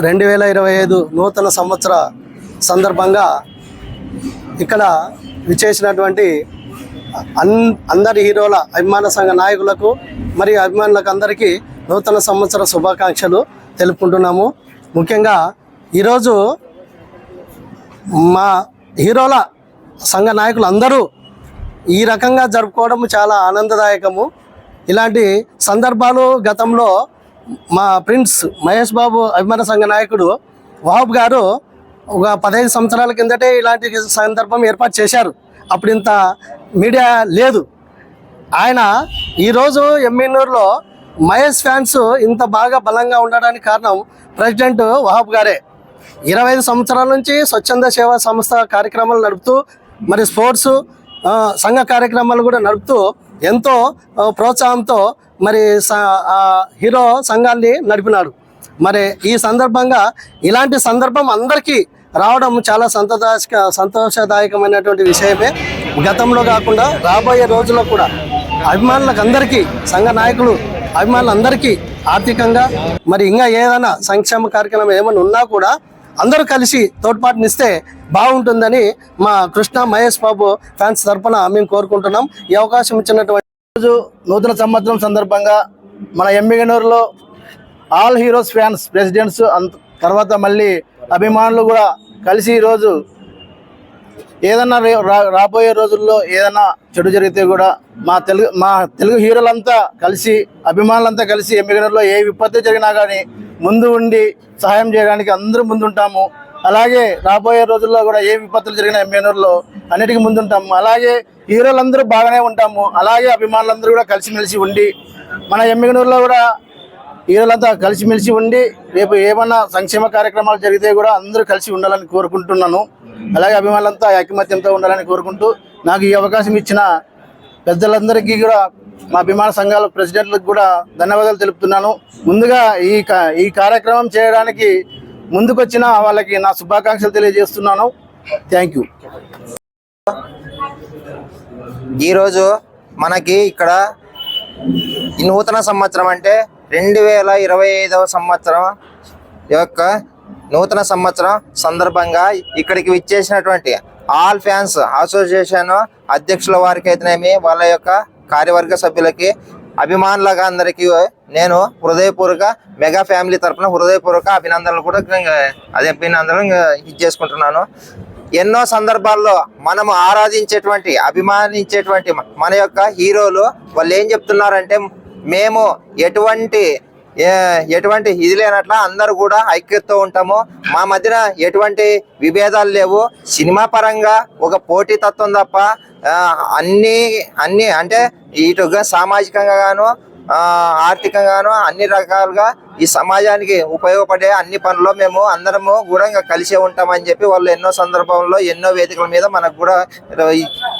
రెండు వేల ఇరవై ఐదు నూతన సంవత్సర సందర్భంగా ఇక్కడ విచ్చేసినటువంటి అన్ అందరి హీరోల అభిమాన సంఘ నాయకులకు మరియు అభిమానులకు అందరికీ నూతన సంవత్సర శుభాకాంక్షలు తెలుపుకుంటున్నాము. ముఖ్యంగా ఈరోజు మా హీరోల సంఘ నాయకులు అందరూ ఈ రకంగా జరుపుకోవడం చాలా ఆనందదాయకము. ఇలాంటి సందర్భాలు గతంలో మా ప్రిన్స్ మహేష్ బాబు అభిమాన సంఘ నాయకుడు వహాబ్ గారు ఒక పదహైదు సంవత్సరాల కిందటే ఇలాంటి సందర్భం ఏర్పాటు చేశారు. అప్పుడు ఇంత మీడియా లేదు. ఆయన ఈరోజు ఎమ్మెన్నూరులో మహేష్ ఫ్యాన్స్ ఇంత బాగా బలంగా ఉండడానికి కారణం ప్రెసిడెంట్ వహాబ్ గారే. ఇరవై ఐదు సంవత్సరాల నుంచి స్వచ్ఛంద సేవా సంస్థ కార్యక్రమాలు నడుపుతూ మరి స్పోర్ట్స్ సంఘ కార్యక్రమాలు కూడా నడుపుతూ ఎంతో ప్రోత్సాహంతో మరి స- హీరో సంఘాన్ని నడిపినాడు. మరి ఈ సందర్భంగా ఇలాంటి సందర్భం అందరికీ రావడం చాలా సంతోష సంతోషదాయకమైనటువంటి విషయమే. గతంలో కాకుండా రాబోయే రోజుల్లో కూడా అభిమానులకు అందరికీ సంఘ నాయకులు అభిమానులందరికీ ఆర్థికంగా మరి ఇంకా ఏదైనా సంక్షేమ కార్యక్రమం ఏమైనా ఉన్నా కూడా అందరూ కలిసి తోడ్పాటునిస్తే బాగుంటుందని మా కృష్ణ మహేష్ బాబు ఫ్యాన్స్ తరఫున మేము కోరుకుంటున్నాం. ఈ అవకాశం ఇచ్చినటువంటి రోజు నూతన సంవత్సరం సందర్భంగా మన ఎంబిగనూరులో ఆల్ హీరోస్ ఫ్యాన్స్ ప్రెసిడెంట్స్ అంత తర్వాత మళ్ళీ అభిమానులు కూడా కలిసి ఈరోజు ఏదన్నా రాబోయే రోజుల్లో ఏదన్నా చెడు జరిగితే కూడా మా తెలుగు మా తెలుగు హీరోలంతా కలిసి అభిమానులంతా కలిసి ఎంబిగనూరులో ఏ విపత్తు జరిగినా కానీ ముందు ఉండి సహాయం చేయడానికి అందరూ ముందుంటాము. అలాగే రాబోయే రోజుల్లో కూడా ఏ విపత్తులు జరిగిన ఎమ్మెనూరులో అన్నిటికీ ముందుంటాము. అలాగే హీరోలందరూ బాగానే ఉంటాము. అలాగే అభిమానులందరూ కూడా కలిసిమెలిసి ఉండి మన ఎమ్మిగనూరులో కూడా హీరోలంతా కలిసిమెలిసి ఉండి రేపు ఏమన్నా సంక్షేమ కార్యక్రమాలు జరిగితే కూడా అందరూ కలిసి ఉండాలని కోరుకుంటున్నాను. అలాగే అభిమానులంతా ఐకమత్యంతో ఉండాలని కోరుకుంటూ నాకు ఈ అవకాశం ఇచ్చిన పెద్దలందరికీ కూడా మా అభిమాన సంఘాల ప్రెసిడెంట్లకు కూడా ధన్యవాదాలు తెలుపుతున్నాను. ముందుగా ఈ ఈ కార్యక్రమం చేయడానికి ముందుకొచ్చిన వాళ్ళకి నా శుభాకాంక్షలు తెలియజేస్తున్నాను. థ్యాంక్ యూ ఈరోజు మనకి ఇక్కడ ఈ నూతన సంవత్సరం అంటే రెండు వేల ఇరవై ఐదవ సంవత్సరం యొక్క నూతన సంవత్సరం సందర్భంగా ఇక్కడికి విచ్చేసినటువంటి ఆల్ ఫ్యాన్స్ అసోసియేషన్ అధ్యక్షుల వారికి అయితేనేమి వాళ్ళ యొక్క కార్యవర్గ సభ్యులకి అభిమానులుగా అందరికీ నేను హృదయపూర్వక మెగా ఫ్యామిలీ తరపున హృదయపూర్వక అభినందనలు కూడా అదే అభినందనలు ఇచ్చేసుకుంటున్నాను ఎన్నో సందర్భాల్లో మనం ఆరాధించేటువంటి అభిమానించేటువంటి మన యొక్క హీరోలు వాళ్ళు ఏం చెప్తున్నారంటే మేము ఎటువంటి ఎటువంటి ఇది లేనట్ల అందరూ కూడా ఐక్యతతో ఉంటాము. మా మధ్యన ఎటువంటి విభేదాలు లేవు. సినిమా పరంగా ఒక పోటీ తత్వం తప్ప అన్ని అన్ని అంటే ఇటుగా సామాజికంగా గాను ఆ, ఆర్థికంగాను అన్ని రకాలుగా ఈ సమాజానికి ఉపయోగపడే అన్ని పనుల్లో మేము అందరము కూడా కలిసే ఉంటామని చెప్పి వాళ్ళు ఎన్నో సందర్భంలో ఎన్నో వేదికల మీద మనకు కూడా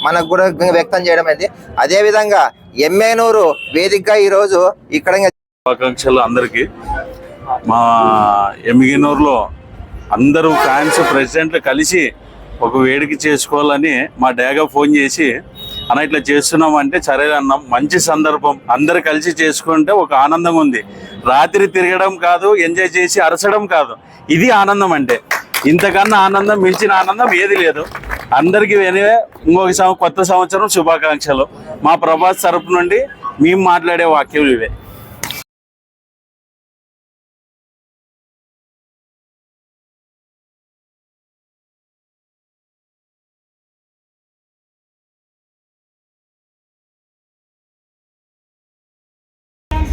మనకు కూడా వ్యక్తం చేయడం అయింది. అదే విధంగా ఎమ్మెనూరు వేదికగా ఈ రోజు ఇక్కడ శుభాకాంక్షలు అందరికీ. మా ఎమిగినూరులో అందరూ ఫ్యాన్స్ ప్రెసిడెంట్లు కలిసి ఒక వేడుక చేసుకోవాలని మా డాగా ఫోన్ చేసి అన్న ఇట్లా చేస్తున్నాం అంటే సరే అన్నాం మంచి సందర్భం. అందరు కలిసి చేసుకుంటే ఒక ఆనందం ఉంది. రాత్రి తిరగడం కాదు ఎంజాయ్ చేసి అరసడం కాదు. ఇది ఆనందం అంటే. ఇంతకన్నా ఆనందం మించిన ఆనందం ఏది లేదు. అందరికీ ఎనివే ఇంకొక సం- కొత్త సంవత్సరం శుభాకాంక్షలు. మా ప్రభాస్ తరపు నుండి మేము మాట్లాడే వాక్యం ఇవే.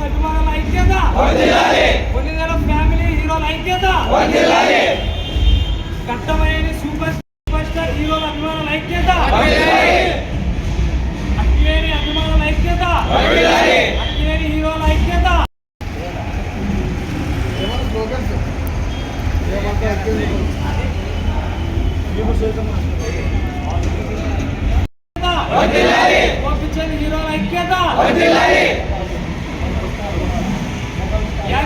అభిమానుల ఐక్యత. కొన్ని నెల ఫ్యామిలీ హీరోల ఐక్యత. కట్టమైన సూపర్ సూపర్ స్టార్ హీరోల అభిమానుల ఐక్యత. అక్కిలేని అభిమానుల ఐక్యత. అక్కిలేని హీరోల ఐక్యత.